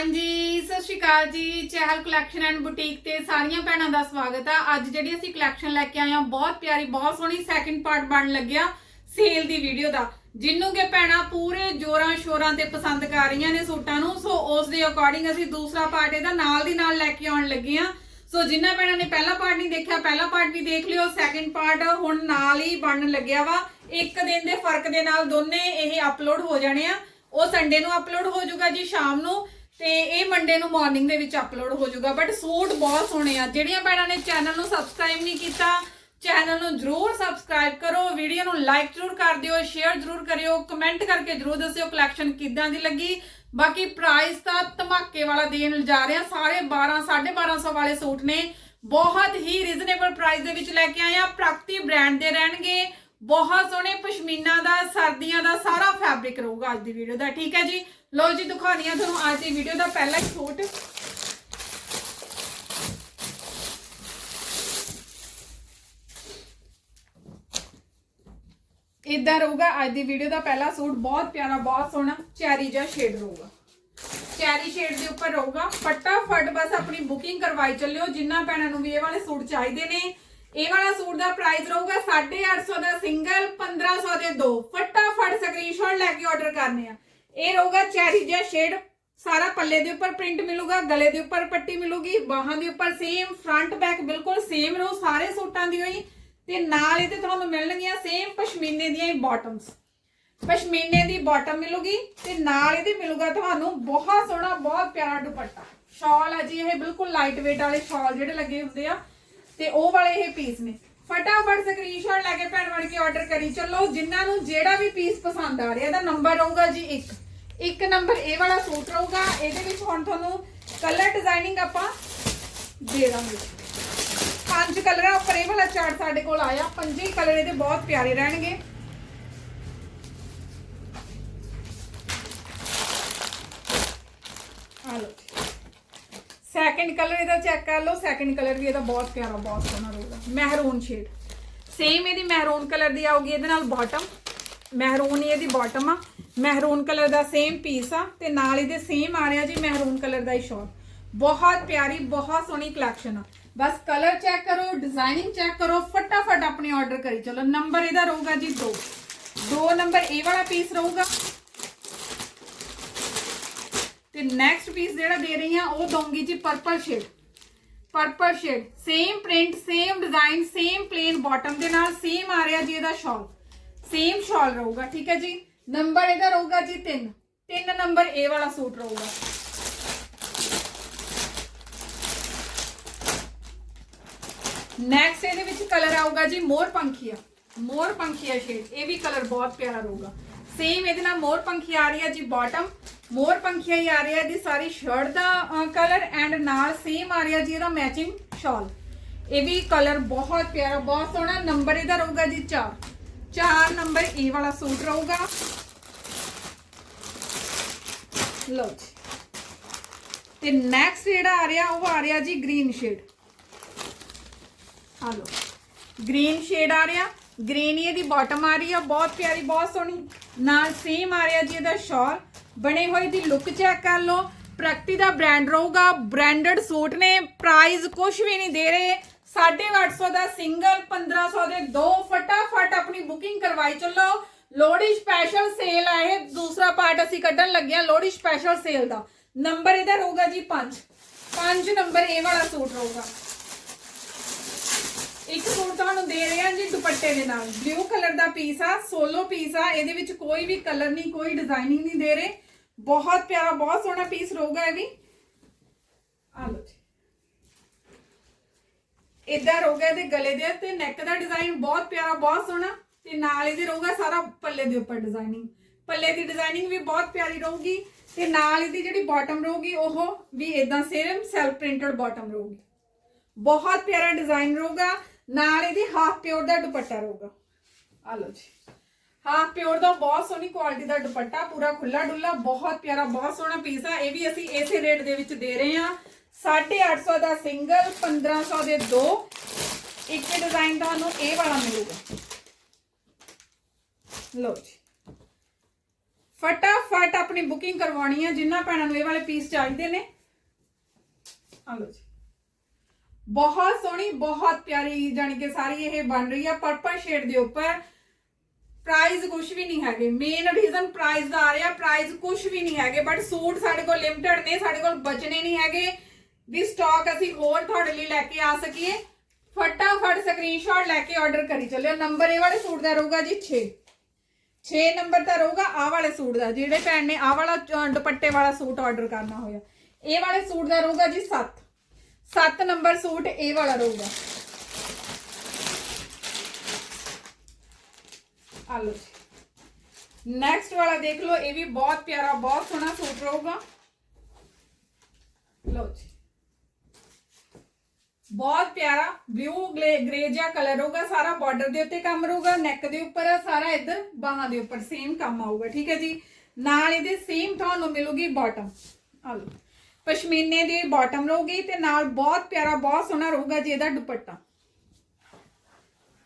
ਹਾਂਜੀ, ਸਤਿ ਸ਼੍ਰੀ ਅਕਾਲ ਜੀ। ਚਹਿਲ ਕਲੈਕਸ਼ਨ ਐਂਡ ਬੁਟੀਕ ਤੇ ਸਾਰੀਆਂ ਭੈਣਾਂ ਦਾ ਸਵਾਗਤ ਆ। ਅੱਜ ਜਿਹੜੀ ਅਸੀਂ ਕਲੈਕਸ਼ਨ ਲੈ ਕੇ ਆਏ ਆ ਬਹੁਤ ਪਿਆਰੀ, ਬਹੁਤ ਸੋਹਣੀ ਸੈਕਿੰਡ ਪਾਰਟ ਬਣ ਲੱਗਿਆ ਸੇਲ ਦੀ ਵੀਡੀਓ ਦਾ। ਜਿੰਨੂੰ ਕਿ ਭੈਣਾਂ ਪੂਰੇ ਜੋਰਾਂ ਸ਼ੋਰਾਂ ਤੇ ਪਸੰਦ ਕਰ ਰਹੀਆਂ ਨੇ ਸੂਟਾਂ ਨੂੰ, ਸੋ ਉਸ ਦੇ ਅਕੋਰਡਿੰਗ ਅਸੀਂ ਦੂਸਰਾ ਪਾਰਟ ਇਹਦਾ ਨਾਲ ਦੀ ਨਾਲ ਲੈ ਕੇ ਆਉਣ ਲੱਗੇ ਆ ਸੋ ਜਿਨ੍ਹਾਂ ਭੈਣਾਂ ਨੇ ਪਹਿਲਾ ਪਾਰਟ ਨਹੀਂ ਦੇਖਿਆ, ਪਹਿਲਾ ਪਾਰਟ ਵੀ ਦੇਖ ਲਿਓ। ਸੈਕਿੰਡ ਪਾਰਟ ਹੁਣ ਨਾਲ ਹੀ ਬਣਨ ਲੱਗਿਆ ਵਾ। ਇੱਕ ਦਿਨ ਦੇ ਫ਼ਰਕ ਦੇ ਨਾਲ ਦੋਨੇ ਇਹ ਅਪਲੋਡ ਹੋ ਜਾਣੇ ਆ। ਉਹ ਸੰਡੇ ਨੂੰ ਅਪਲੋਡ ਹੋ ਜਾਊਗਾ ਜੀ, ਸ਼ਾਮ ਨੂੰ। ਤੇ ਇਹ ਮੰਡੇ ਨੂੰ ਮਾਰਨਿੰਗ ਦੇ ਵਿੱਚ ਅਪਲੋਡ ਹੋ ਜਾਊਗਾ ਬਟ ਸੂਟ ਬਹੁਤ ਸੋਹਣੇ ਆ। ਜਿਹੜੀਆਂ ਭੈਣਾਂ ਨੇ ਚੈਨਲ ਨੂੰ ਸਬਸਕ੍ਰਾਈਬ ਨਹੀਂ ਕੀਤਾ ਚੈਨਲ ਨੂੰ ਜਰੂਰ ਸਬਸਕ੍ਰਾਈਬ ਕਰੋ ਵੀਡੀਓ ਨੂੰ ਲਾਈਕ ਜਰੂਰ ਕਰ ਦਿਓ ਸ਼ੇਅਰ ਜਰੂਰ ਕਰਿਓ ਕਮੈਂਟ ਕਰਕੇ ਜਰੂਰ ਦੱਸਿਓ ਕਲੈਕਸ਼ਨ ਕਿੱਦਾਂ ਦੀ ਲੱਗੀ। ਬਾਕੀ ਪ੍ਰਾਈਸ ਤਾਂ ਧਮਾਕੇ ਵਾਲਾ ਦੇਣ ਜਾ ਰਹੇ ਆ, ਸਾਰੇ 12 1250 ਵਾਲੇ ਸੂਟ ਨੇ। ਬਹੁਤ ਹੀ ਰੀਜ਼ਨੇਬਲ ਪ੍ਰਾਈਸ ਦੇ ਵਿੱਚ ਲੈ ਕੇ ਆਏ ਆ, ਪ੍ਰਾਪਤੀ ਬ੍ਰਾਂਡ ਦੇ ਰਹਿਣਗੇ। ਬਹੁਤ ਸੋਹਣੇ ਪਸ਼ਮੀਨਾ ਦਾ, ਸਰਦੀਆਂ ਦਾ ਸਾਰਾ ਫੈਬਰਿਕ ਰਹੂਗਾ ਅੱਜ ਦੀ ਵੀਡੀਓ ਦਾ, ਠੀਕ ਹੈ ਜੀ? ਲਓ ਜੀ ਦਿਖਾਉਣੀ ਆ ਤੁਹਾਨੂੰ ਅੱਜ ਦੀ ਵੀਡੀਓ ਦਾ ਪਹਿਲਾ ਹੀ ਸੂਟ ਇਦਾਂ ਰਹੂਗਾ ਅੱਜ ਦੀ ਵੀਡੀਓ ਦਾ ਪਹਿਲਾ ਸੂਟ ਬਹੁਤ ਪਿਆਰਾ, ਬਹੁਤ ਸੋਹਣਾ, ਚੈਰੀ ਜਿਹਾ ਸ਼ੇਡ ਰਹੂਗਾ। ਚੈਰੀ ਸ਼ੇਡ ਦੇ ਉੱਪਰ ਰਹੂਗਾ। ਫਟਾਫਟ ਬਸ ਆਪਣੀ ਬੁਕਿੰਗ ਕਰਵਾਈ ਚੱਲਿਓ। ਜਿੰਨਾ ਭੈਣਾਂ ਨੂੰ ਵੀ ਇਹ ਵਾਲੇ ਸੂਟ ਚਾਹੀਦੇ ਨੇ, ਇਹ ਵਾਲਾ ਸੂਟ ਦਾ ਪ੍ਰਾਈਸ ਰਹੂਗਾ 850 ਦਾ ਸਿੰਗਲ 1500 ਦੇ ਦੋ। ਫਟਾਫਟ ਸਕਰੀਨਸ਼ਾਟ ਲੈ ਕੇ ਆਰਡਰ ਕਰਨੇ ਆ। ਇਹ ਰਹੂਗਾ ਚੈਰੀ ਜਿਹਾ ਸ਼ੇਡ ਸਾਰਾ ਪੱਲੇ ਦੇ ਉੱਪਰ ਪ੍ਰਿੰਟ ਮਿਲੂਗਾ, ਗਲੇ ਦੇ ਉੱਪਰ ਪੱਟੀ ਮਿਲੂਗੀ, ਬਾਹਾਂ ਦੇ ਉੱਪਰ ਸੇਮ ਫਰੰਟ ਬੈਕ ਬਿਲਕੁਲ ਸੇਮ ਰਹੂ, ਸਾਰੇ ਸੂਟਾਂ ਦੀ ਹੋਈ, ਤੇ ਨਾਲ ਇਹਦੇ ਤੁਹਾਨੂੰ ਮਿਲਣਗੀਆਂ ਸੇਮ ਪਸ਼ਮੀਨੇ ਦੀਆਂ ਹੀ ਬਾਟਮਸ ਪਸ਼ਮੀਨੇ ਦੀ ਬਾਟਮ ਮਿਲੂਗੀ, ਤੇ ਨਾਲ ਇਹਦੇ ਮਿਲੂਗਾ ਤੁਹਾਨੂੰ ਬਹੁਤ ਸੋਹਣਾ, ਬਹੁਤ ਪਿਆਰਾ ਦੁਪੱਟਾ। ਸ਼ਾਲ ਆ ਜੀ, ਇਹ ਬਿਲਕੁਲ ਲਾਈਟ weight ਵਾਲੇ ਸ਼ਾਲ ਜਿਹੜੇ ਲੱਗੇ ਹੁੰਦੇ ਆ, ਤੇ ਉਹ ਵਾਲੇ ਇਹ ਪੀਸ ਨੇ। ਫਟਾਫਟ ਸਕਰੀਨਸ਼ਾਟ ਲੈ ਕੇ ਭੈਣ ਬਣ ਕੇ ਆਰਡਰ ਕਰੀ। ਚੱਲੋ, ਜਿਨ੍ਹਾਂ ਨੂੰ ਜਿਹੜਾ ਵੀ ਪੀਸ ਪਸੰਦ ਆ ਰਿਹਾ, ਇਹਦਾ ਨੰਬਰ ਰਹੂਗਾ ਜੀ ਇੱਕ। ਇੱਕ ਨੰਬਰ ਇਹ ਵਾਲਾ ਸੂਟ ਰਹੂਗਾ, ਇਹਦੇ ਵਿੱਚ ਹੁਣ ਤੁਹਾਨੂੰ ਕਲਰ ਡਿਜ਼ਾਈਨਿੰਗ ਆਪਾਂ ਦੇ ਦਾਂਗੇ। ਪੰਜ ਕਲਰਾਂ ਉੱਪਰ ਇਹ ਵਾਲਾ ਚਾਰਟ ਸਾਡੇ ਕੋਲ ਆਇਆ। ਪੰਜੇ ਹੀ ਕਲਰ ਇਹਦੇ ਬਹੁਤ ਪਿਆਰੇ ਰਹਿਣਗੇ ਆ ਲਓ ਸੈਕਿੰਡ ਕਲਰ ਇਹਦਾ ਚੈੱਕ ਕਰ ਲਓ ਸੈਕਿੰਡ ਕਲਰ ਵੀ ਇਹਦਾ ਬਹੁਤ ਪਿਆਰਾ, ਬਹੁਤ ਸੋਹਣਾ ਰਹੇਗਾ ਮਹਿਰੂਨ ਸ਼ੇਡ ਸੇਮ ਇਹਦੀ ਮਹਿਰੂਨ ਕਲਰ ਦੀ ਆਊਗੀ, ਇਹਦੇ ਨਾਲ ਬਾਟਮ ਮਹਿਰੂਨ ਹੀ ਇਹਦੀ ਬਾਟਮ ਆ। ਮਹਿਰੂਨ ਕਲਰ ਦਾ ਸੇਮ ਪੀਸ ਆ ਤੇ ਨਾਲ ਇਹਦੇ ਸੇਮ ਆ ਰਿਹਾ ਜੀ ਮਹਿਰੂਨ ਕਲਰ ਦਾ ਹੀ ਸ਼ਾਲ ਬਹੁਤ ਪਿਆਰੀ, ਬਹੁਤ ਸੋਹਣੀ ਕਲੈਕਸ਼ਨ ਆ। ਬਸ ਕਲਰ ਚੈੱਕ ਕਰੋ ਡਿਜ਼ਾਈਨਿੰਗ ਚੈੱਕ ਕਰੋ, ਫਟਾਫਟ ਆਪਣੇ ਆਰਡਰ ਕਰੀ। ਚਲੋ ਨੰਬਰ ਇਹਦਾ ਰਹੂਗਾ ਜੀ 2 ਦੋ ਨੰਬਰ ਇਹ ਵਾਲਾ ਪੀਸ ਰਹੂਗਾ। ਤੇ ਨੈਕਸਟ ਪੀਸ ਜਿਹੜਾ ਦੇ ਰਹੀ ਆ ਉਹ ਦਊਂਗੀ ਜੀ purple shade purple shade same print same design same plain bottom ਦੇ ਨਾਲ ਸੇਮ ਆ ਰਿਹਾ ਜੀ ਇਹਦਾ ਸ਼ਾਲ ਸੇਮ ਸ਼ਾਲ ਰਹੂਗਾ, ਠੀਕ ਹੈ ਜੀ? ਨੰਬਰ ਇਹਦਾ ਰਹੂਗਾ ਜੀ 3 ਤਿੰਨ ਨੰਬਰ ਇਹ ਵਾਲਾ ਸੂਟ ਰਹੂਗਾ। ਨੈਕਸਟ ਇਹਦੇ ਵਿੱਚ ਕਲਰ ਆਊਗਾ ਜੀ ਮੋਰ ਪੰਖੀਆ। ਮੋਰ ਪੰਖੀਆ ਸ਼ੇਡ ਇਹ ਵੀ ਕਲਰ ਬਹੁਤ ਪਿਆਰਾ ਰਹੂਗਾ। ਸੇਮ ਇਹਦੇ ਨਾਲ ਮੋਰ ਪੰਖੀਆ ਆ ਰਹੀ ਹੈ ਜੀ ਬਾਟਮ ਮੋਰ ਪੰਖੀਆ ਹੀ ਆ ਰਿਹਾ ਹੈ ਦੀ ਸਾਰੀ ਸ਼ਰਟ ਦਾ ਕਲਰ ਐਂਡ ਨਾਲ ਸੇਮ ਆ ਰਿਹਾ ਜੀ, ਇਹਦਾ ਮੈਚਿੰਗ ਸ਼ਾਲ ਇਹ ਵੀ ਕਲਰ ਬਹੁਤ ਪਿਆਰਾ, ਬਹੁਤ ਸੋਹਣਾ ਨੰਬਰ ਇਹਦਾ ਰਹੂਗਾ ਜੀ 4 4 ਨੰਬਰ ਇਹ ਵਾਲਾ ਸੂਟ ਰਹੂਗਾ। ਲਓ ਜੀ। ਤੇ ਨੈਕਸਟ ਜਿਹੜਾ ਆ ਰਿਹਾ, ਉਹ ਆ ਰਿਹਾ ਜੀ ਗ੍ਰੀਨ ਸ਼ੇਡ ਆ ਲਓ। ਗ੍ਰੀਨ ਸ਼ੇਡ ਆ ਰਿਹਾ ਗ੍ਰੀਨ ਹੀ ਇਹਦੀ ਬਾਟਮ ਆ ਰਹੀ ਆ, ਬਹੁਤ ਪਿਆਰੀ, ਬਹੁਤ ਸੋਹਣੀ। ਨਾਲ ਸੇਮ ਆ ਰਿਹਾ ਜੀ ਇਹਦਾ ਸ਼ਾਲ ਬਣੇ ਹੋਏ ਦੀ ਲੁੱਕ ਚੈੱਕ ਕਰ ਲਓ। ਪ੍ਰਗਤੀ ਦਾ ਬ੍ਰਾਂਡ ਰਹੂਗਾ। ਬ੍ਰਾਂਡਡ ਸੂਟ ਨੇ ਪ੍ਰਾਈਸ ਕੁਝ ਵੀ ਨਹੀਂ ਦੇ ਰਹੇ। 850 ਦਾ ਸਿੰਗਲ 1500 ਦੇ ਦੋ। ਫਟਾਫਟ ਆਪਣੀ ਬੁਕਿੰਗ ਕਰਵਾਈ ਚੱਲੋ। ਲੋਹੜੀ ਸਪੈਸ਼ਲ ਸੇਲ ਆ ਇਹ। ਦੂਸਰਾ ਪਾਰਟ ਅਸੀਂ ਕੱਢਣ ਲੱਗੇ ਆ ਲੋਹੜੀ ਸਪੈਸ਼ਲ ਸੇਲ ਦਾ। ਨੰਬਰ ਇਹਦਾ ਰਹੂਗਾ ਜੀ 5 5 ਨੰਬਰ ਇਹ ਵਾਲਾ ਸੂਟ ਰਹੂਗਾ। ਇੱਕ ਸੂਟ ਤੁਹਾਨੂੰ ਦੇ ਰਹੇ ਹਾਂ ਜੀ ਦੁਪੱਟੇ ਦੇ ਨਾਲ। ਬਲੂ ਕਲਰ ਦਾ ਪੀਸ ਆ ਸੋਲੋ ਪੀਸ ਆ। ਇਹਦੇ ਵਿੱਚ ਕੋਈ ਵੀ ਕਲਰ ਨਹੀਂ, ਕੋਈ ਡਿਜ਼ਾਈਨਿੰਗ ਨਹੀਂ ਦੇ ਰਹੇ। ਬਹੁਤ ਪਿਆਰਾ, ਬਹੁਤ ਸੋਹਣਾ ਪੀਸ ਰਹੂਗਾ ਇਹ ਵੀ। ਆ ਲਓ ਜੀ। ਇਦਾਂ ਰਹੂਗਾ ਇਹਦੇ ਗਲੇ ਦੇ ਤੇ ਨੈਕ ਦਾ ਡਿਜ਼ਾਈਨ ਬਹੁਤ ਪਿਆਰਾ, ਬਹੁਤ ਸੋਹਣਾ ਤੇ ਨਾਲ ਇਹਦੇ ਰਹੂਗਾ ਸਾਰਾ ਪੱਲੇ ਦੇ ਉੱਪਰ ਡਿਜ਼ਾਈਨਿੰਗ ਪੱਲੇ ਦੀ ਡਿਜ਼ਾਈਨਿੰਗ ਵੀ ਬਹੁਤ ਪਿਆਰੀ ਰਹੂਗੀ ਤੇ ਨਾਲ ਇਹਦੀ ਜਿਹੜੀ ਬਾਟਮ ਰਹੂਗੀ, ਉਹ ਵੀ ਇਦਾਂ ਸੇਮ ਸੈਲਫ ਪ੍ਰਿੰਟਡ ਬਾਟਮ ਰਹੂਗੀ। ਬਹੁਤ ਪਿਆਰਾ ਡਿਜ਼ਾਈਨ ਰਹੂਗਾ, ਨਾਲ ਇਹਦੀ ਹਾਫ ਪਿਓਰ ਦਾ ਦੁਪੱਟਾ ਰਹੂਗਾ। ਆ ਲਓ ਜੀ। ਹਾਂ, ਪਿਓਰ ਦਾ ਬਹੁਤ ਸੋਹਣੀ ਕੁਆਲਿਟੀ ਦਾ ਦੁਪੱਟਾ, ਪੂਰਾ ਖੁੱਲਾ ਡੁੱਲਾ ਬਹੁਤ ਪਿਆਰਾ, ਬਹੁਤ ਸੋਹਣਾ ਪੀਸ ਆ। ਇਹ ਵੀ ਅਸੀਂ ਇਸੇ ਰੇਟ ਦੇ ਵਿੱਚ ਦੇ ਰਹੇ ਹਾਂ। 850 ਦਾ ਸਿੰਗਲ 1500 ਦੇ ਦੋ। ਇੱਕ ਡਿਜ਼ਾਈਨ ਤੁਹਾਨੂੰ ਇਹ ਵਾਲਾ ਮਿਲੂਗਾ। ਲਓ ਜੀ। ਫਟਾਫਟ ਆਪਣੀ ਬੁਕਿੰਗ ਕਰਵਾਉਣੀ ਹੈ ਜਿੰਨਾ ਭੈਣਾਂ ਨੂੰ ਇਹ ਵਾਲੇ ਪੀਸ ਚਾਹੀਦੇ ਨੇ। ਆ ਲਓ ਜੀ। ਬਹੁਤ ਸੋਹਣੀ, ਬਹੁਤ ਪਿਆਰੀ ਜਾਨੀ ਕਿ ਸਾਰੀ ਇਹ ਬਣ ਰਹੀ ਆ। ਪਰਪਲ ਸ਼ੇਡ ਦੇ ਉੱਪਰ। ਪ੍ਰਾਈਸ ਕੁਝ ਵੀ ਨਹੀਂ ਹੈਗੇ। ਮੇਨ ਰੀਜ਼ਨ ਪ੍ਰਾਈਸ ਦਾ ਆ ਰਿਹਾ ਪ੍ਰਾਈਸ ਕੁਝ ਵੀ ਨਹੀਂ ਹੈਗੇ। ਬਟ ਸੂਟ ਸਾਡੇ ਕੋਲ ਲਿਮਟਿਡ ਨੇ, ਸਾਡੇ ਕੋਲ ਬਚਨੇ ਨਹੀਂ ਹੈਗੇ। ਵੀ ਸਟਾਕ ਅਸੀਂ ਹੋਰ ਤੁਹਾਡੇ ਲਈ ਲੈ ਕੇ ਆ ਸਕੀਏ। ਫਟਾਫਟ ਸਕਰੀਨਸ਼ਾਟ ਲੈ ਕੇ ਆਰਡਰ ਕਰੀ ਚੱਲਿਓ। ਨੰਬਰ ਇਹ ਵਾਲੇ ਸੂਟ ਦਾ ਰਹੂਗਾ ਜੀ 6 6 ਨੰਬਰ ਦਾ ਰਹੂਗਾ ਆਹ ਵਾਲੇ ਸੂਟ ਦਾ। ਜਿਹੜੇ ਭੈਣ ਨੇ ਆਹ ਵਾਲਾ ਦੁਪੱਟੇ ਵਾਲਾ ਸੂਟ ਆਰਡਰ ਕਰਨਾ ਹੋਇਆ। ਇਹ ਵਾਲੇ ਸੂਟ ਦਾ ਰਹੂਗਾ ਜੀ 7 7 ਨੰਬਰ ਸੂਟ ਇਹ ਵਾਲਾ ਰਹੂਗਾ। ਆ ਲਓ ਜੀ ਨੈਕਸਟ ਵਾਲਾ ਦੇਖ ਲਓ, ਇਹ ਵੀ ਬਹੁਤ ਪਿਆਰਾ, ਬਹੁਤ ਸੋਹਣਾ ਸੂਟ ਰਹੂਗਾ। ਲਓ ਜੀ। ਬਹੁਤ ਪਿਆਰਾ ਬਲੂ ਗ੍ਰੇ ਜਿਹਾ ਕਲਰ ਹੋਊਗਾ ਸਾਰਾ ਬਾਰਡਰ ਦੇ ਉੱਤੇ ਕੰਮ ਰਹੂਗਾ ਨੈਕ ਦੇ ਉੱਪਰ, ਸਾਰਾ ਇੱਧਰ ਬਾਹਾਂ ਦੇ ਉੱਪਰ ਸੇਮ ਕੰਮ ਆਊਗਾ, ਠੀਕ ਹੈ ਜੀ? ਨਾਲ ਇਹਦੇ ਸੇਮ ਤੁਹਾਨੂੰ ਮਿਲੂਗੀ ਬਾਟਮ ਆ ਲਓ ਪਸ਼ਮੀਨੇ ਦੀ ਬਾਟਮ ਰਹੂਗੀ ਤੇ ਨਾਲ ਬਹੁਤ ਪਿਆਰਾ, ਬਹੁਤ ਸੋਹਣਾ ਰਹੂਗਾ ਜੀ ਇਹਦਾ ਦੁਪੱਟਾ।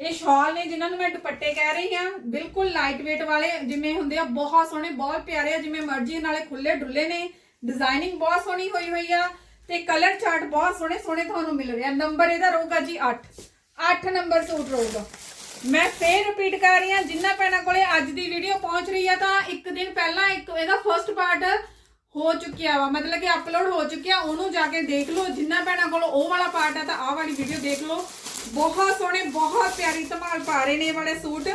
ਇਹ ਸ਼ਾਲ ਨੇ ਜਿਨ੍ਹਾਂ ਨੂੰ ਮੈਂ ਦੁਪੱਟੇ ਕਹਿ ਰਹੀ ਹਾਂ, ਬਿਲਕੁਲ ਲਾਈਟ weight ਵਾਲੇ, ਜਿਵੇਂ ਹੁੰਦੇ ਆ, ਬਹੁਤ ਸੋਹਣੇ, ਬਹੁਤ ਪਿਆਰੇ ਆ, ਜਿਵੇਂ ਮਰਜ਼ੀ ਨਾਲੇ ਖੁੱਲੇ ਡੁੱਲੇ ਨੇ। ਡਿਜ਼ਾਈਨਿੰਗ ਬਹੁਤ ਸੋਹਣੀ ਹੋਈ ਹੋਈ ਆ ਤੇ ਕਲਰ ਚਾਰਟ ਬਹੁਤ ਸੋਹਣੇ ਸੋਹਣੇ ਤੁਹਾਨੂੰ ਮਿਲ ਰਿਹਾ ਨੰਬਰ ਇਹਦਾ ਰਹੂਗਾ ਜੀ 8 8 ਨੰਬਰ ਸੂਟ ਰਹੂਗਾ। ਮੈਂ ਫੇਰ ਰਿਪੀਟ ਕਰ ਰਹੀ ਹਾਂ, ਜਿੰਨਾ ਭੈਣਾਂ ਕੋਲੇ ਅੱਜ ਦੀ ਵੀਡੀਓ ਪਹੁੰਚ ਰਹੀ ਆ, ਤਾਂ ਇੱਕ ਦਿਨ ਪਹਿਲਾਂ ਇੱਕ ਇਹਦਾ ਫਰਸਟ ਪਾਰਟ ਹੋ ਚੁੱਕਿਆ ਵਾ। ਮਤਲਬ ਕਿ ਅਪਲੋਡ ਹੋ ਚੁੱਕਿਆ, ਉਹਨੂੰ ਜਾ ਕੇ ਦੇਖ ਲਓ। ਜਿੰਨਾ ਭੈਣਾਂ ਕੋਲ ਉਹ ਵਾਲਾ ਪਾਰਟ ਆ, ਤਾਂ ਆਹ ਵਾਲੀ ਵੀਡੀਓ ਦੇਖ ਲਓ। ਬਹੁਤ ਸੋਹਣੇ, ਬਹੁਤ ਪਿਆਰੀ ਧਮਾਲ ਪਾ ਰਹੇ ਨੇ ਇਹ ਵਾਲੇ ਸੂਟ।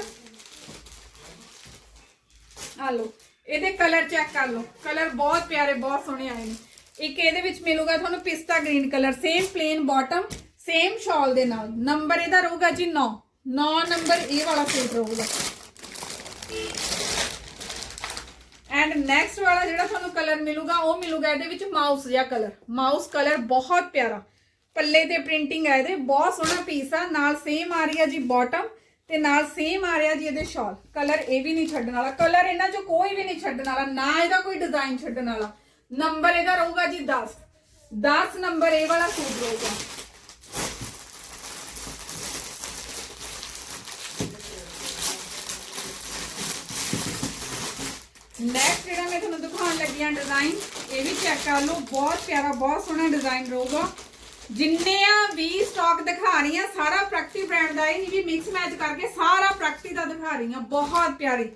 ਆ ਲਓ, ਇਹਦੇ ਕਲਰ ਚੈੱਕ ਕਰ ਲਓ। ਕਲਰ ਬਹੁਤ ਪਿਆਰੇ, ਬਹੁਤ ਸੋਹਣੇ ਆਏ ਨੇ। ਇੱਕ ਇਹਦੇ ਵਿੱਚ ਮਿਲੂਗਾ ਤੁਹਾਨੂੰ ਪਿਸਤਾ green colour same plain bottom same ਸ਼ਾਲ ਦੇ ਨਾਲ। ਨੰਬਰ ਇਹਦਾ ਰਹੂਗਾ ਜੀ 9 9 ਨੰਬਰ ਇਹ ਵਾਲਾ ਸੂਟ ਰਹੂਗਾ। ਐਂਡ ਨੈਕਸਟ ਵਾਲਾ ਜਿਹੜਾ ਤੁਹਾਨੂੰ ਕਲਰ ਮਿਲੂਗਾ, ਉਹ ਮਿਲੂਗਾ ਇਹਦੇ ਵਿੱਚ ਮਾਊਸ ਜਿਹਾ ਕਲਰ ਮਾਊਸ ਕਲਰ ਬਹੁਤ ਪਿਆਰਾ। ਪੱਲੇ ਤੇ ਪ੍ਰਿੰਟਿੰਗ ਹੈ ਇਹਦੇ ਬਹੁਤ ਸੋਹਣਾ ਪੀਸ ਆ, ਨਾਲ ਸੇਮ ਆ ਰਹੀ ਆ ਜੀ ਬਾਟਮ ਤੇ ਨਾਲ ਸੇਮ ਆ ਰਿਹਾ ਜੀ ਇਹਦੇ ਸ਼ਾਲ ਕਲਰ ਇਹ ਵੀ ਨਹੀਂ ਛੱਡਣ ਵਾਲਾ। ਕਲਰ ਇਹਨਾਂ ਚੋਂ ਕੋਈ ਵੀ ਨਹੀਂ ਛੱਡਣ ਵਾਲਾ, ਨਾ ਇਹਦਾ ਕੋਈ ਡਿਜ਼ਾਈਨ ਛੱਡਣ ਵਾਲਾ। ਨੰਬਰ ਇਹਦਾ ਰਹੂਗਾ ਜੀ 10 10 ਨੰਬਰ ਇਹ ਵਾਲਾ ਸੂਟ ਰਹੂਗਾ। ਨੈਕਸਟ ਜਿਹੜਾ ਮੈਂ ਤੁਹਾਨੂੰ ਦਿਖਾਉਣ ਲੱਗੀ ਆ ਡਿਜ਼ਾਈਨ ਇਹ ਵੀ ਚੈੱਕ ਕਰ ਲਓ। ਬਹੁਤ ਪਿਆਰਾ, ਬਹੁਤ ਸੋਹਣਾ ਡਿਜ਼ਾਈਨ ਰਹੂਗਾ। ਜਿੰਨੇ ਆ ਵੀ ਸਟਾਕ ਦਿਖਾ ਰਹੀ ਆ, ਸਾਰਾ ਪ੍ਰੈਕਟੀ ਬ੍ਰਾਂਡ ਦਾ ਹੀ ਨਹੀਂ ਵੀ ਮਿਕਸ ਮੈਚ ਕਰਕੇ ਸਾਰਾ ਪ੍ਰੈਕਟੀ ਦਾ ਦਿਖਾ ਰਹੀ ਆ। ਬਹੁਤ ਪਿਆਰੀ।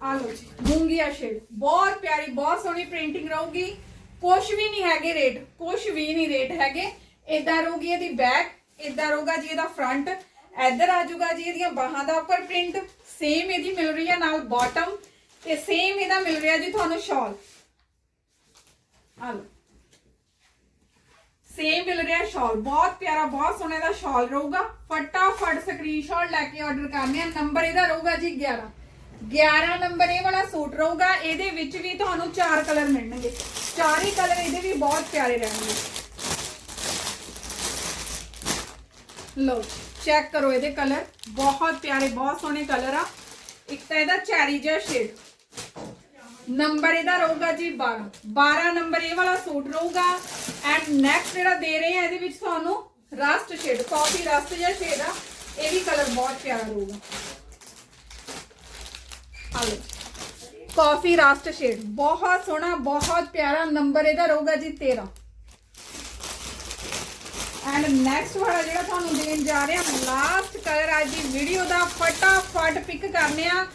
ਆ ਲਓ ਜੀ ਮੂੰਗੀਆ ਸ਼ੇਡ ਬਹੁਤ ਪਿਆਰੀ, ਬਹੁਤ ਸੋਹਣੀ ਪ੍ਰਿੰਟਿੰਗ ਰਹੂਗੀ। ਕੁਛ ਵੀ ਨਹੀਂ ਹੈਗੇ ਰੇਟ ਕੁਛ ਵੀ ਨਹੀਂ ਰੇਟ ਹੈਗੇ। ਇਦਾਂ ਰਹੂਗੀ ਇਹਦੀ ਬੈਕ ਇਦਾਂ ਰਹੂਗਾ ਜੀ ਇਹਦਾ ਫਰੰਟ ਇੱਧਰ ਆ ਜਾਊਗਾ ਜੀ ਇਹਦੀਆਂ ਬਾਹਾਂ ਦਾ ਉੱਪਰ ਪ੍ਰਿੰਟ ਸੇਮ ਇਹਦੀ ਮਿਲ ਰਹੀ ਹੈ ਨਾਲ ਬਾਟਮ ਤੇ ਸੇਮ ਇਹਦਾ ਮਿਲ ਰਿਹਾ ਜੀ ਤੁਹਾਨੂੰ ਸ਼ਾਲ ਆ ਲਓ। ਸੇਮ ਮਿਲ ਰਿਹਾ ਸ਼ਾਲ ਬਹੁਤ ਪਿਆਰਾ, ਬਹੁਤ ਸੋਹਣਾ ਦਾ ਸ਼ਾਲ ਰਹੂਗਾ। ਫਟਾਫਟ ਸਕਰੀਨਸ਼ਾਟ ਲੈ ਕੇ ਆਰਡਰ ਕਰਨੇ ਆ। ਨੰਬਰ ਇਹਦਾ ਰਹੂਗਾ ਜੀ 11 11 ਨੰਬਰ ਇਹ ਵਾਲਾ ਸੂਟ ਰਹੂਗਾ। ਇਹਦੇ ਵਿੱਚ ਵੀ ਤੁਹਾਨੂੰ ਚਾਰ ਕਲਰ ਮਿਲਣਗੇ। ਚਾਰ ਹੀ ਕਲਰ ਇਹਦੇ ਵੀ ਬਹੁਤ ਪਿਆਰੇ ਰਹਿਣਗੇ। ਲਓ ਚੈੱਕ ਕਰੋ ਇਹਦੇ ਕਲਰ ਬਹੁਤ ਪਿਆਰੇ, ਬਹੁਤ ਸੋਹਣੇ ਕਲਰ ਆ। ਇੱਕ ਤਾਂ ਇਹਦਾ ਚੈਰੀ ਜਿਹਾ ਸ਼ੇਡ ਨੰਬਰ ਇਹਦਾ ਰਹੂਗਾ ਜੀ 12 12 ਨੰਬਰ ਇਹ ਵਾਲਾ ਸੂਟ ਰਹੂਗਾ। ਐਂਡ ਨੈਕਸਟ ਜਿਹੜਾ ਦੇ ਰਹੇ ਆ, ਇਹਦੇ ਵਿੱਚ ਤੁਹਾਨੂੰ ਰਸਟ ਸ਼ੇਡ ਕਾਫੀ ਰਸਟ ਜਿਹਾ ਸ਼ੇਡ ਆ, ਇਹ ਵੀ ਕਲਰ ਬਹੁਤ ਪਿਆਰਾ ਰਹੂਗਾ। ਆ ਕਾਫੀ ਰਸਟ ਸ਼ੇਡ ਬਹੁਤ ਸੋਹਣਾ, ਬਹੁਤ ਪਿਆਰਾ ਨੰਬਰ ਇਹਦਾ ਰਹੂਗਾ ਜੀ 13 ਐਂਡ ਨੈਕਸਟ ਵਾਲਾ ਜਿਹੜਾ ਤੁਹਾਨੂੰ ਦੇਣ ਜਾ ਰਹੇ ਹਾਂ ਲਾਸਟ ਕਲਰ ਅੱਜ ਦੀ ਵੀਡੀਓ ਦਾ ਫਟਾਫਟ ਪਿਕ ਕਰਨੇ ਆ।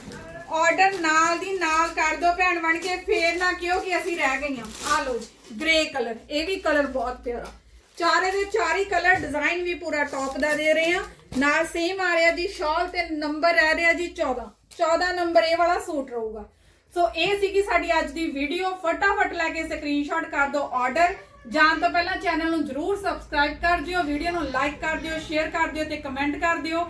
ਆਰਡਰ ਨਾਲ ਦੀ ਨਾਲ ਕਰ ਦਿਓ ਭੈਣ ਬਣ ਕੇ, ਫੇਰ ਨਾ ਕਿਉਂ ਕਿ ਅਸੀਂ ਰਹਿ ਗਈਆਂ ਆ ਲਓ ਗ੍ਰੇ ਕਲਰ ਇਹ ਵੀ ਕਲਰ ਬਹੁਤ ਪਿਆਰਾ। ਚਾਰੇ ਦੇ ਚਾਰੀ ਕਲਰ ਡਿਜ਼ਾਈਨ ਵੀ ਪੂਰਾ ਟੌਪ ਦਾ ਦੇ ਰਹੇ ਆ ਨਾਲ ਸੇਮ ਆ ਰਿਹਾ ਜੀ ਸ਼ਾਲ ਤੇ ਨੰਬਰ ਰਹਿ ਰਿਹਾ ਜੀ 14 14 ਨੰਬਰ ਇਹ ਵਾਲਾ ਸੂਟ ਰਹੂਗਾ। ਸੋ ਇਹ ਸੀਗੀ ਸਾਡੀ ਅੱਜ ਦੀ ਵੀਡੀਓ ਫਟਾਫਟ ਲੈ ਕੇ ਸਕਰੀਨਸ਼ਾਟ ਕਰ ਦਿਓ ਆਰਡਰ ਜਾਣ ਤੋਂ ਪਹਿਲਾਂ ਚੈਨਲ ਨੂੰ ਜਰੂਰ ਸਬਸਕ੍ਰਾਈਬ ਕਰ ਦਿਓ ਵੀਡੀਓ ਨੂੰ ਲਾਈਕ ਕਰ ਦਿਓ ਸ਼ੇਅਰ ਕਰ ਦਿਓ ਤੇ ਕਮੈਂਟ ਕਰ ਦਿਓ।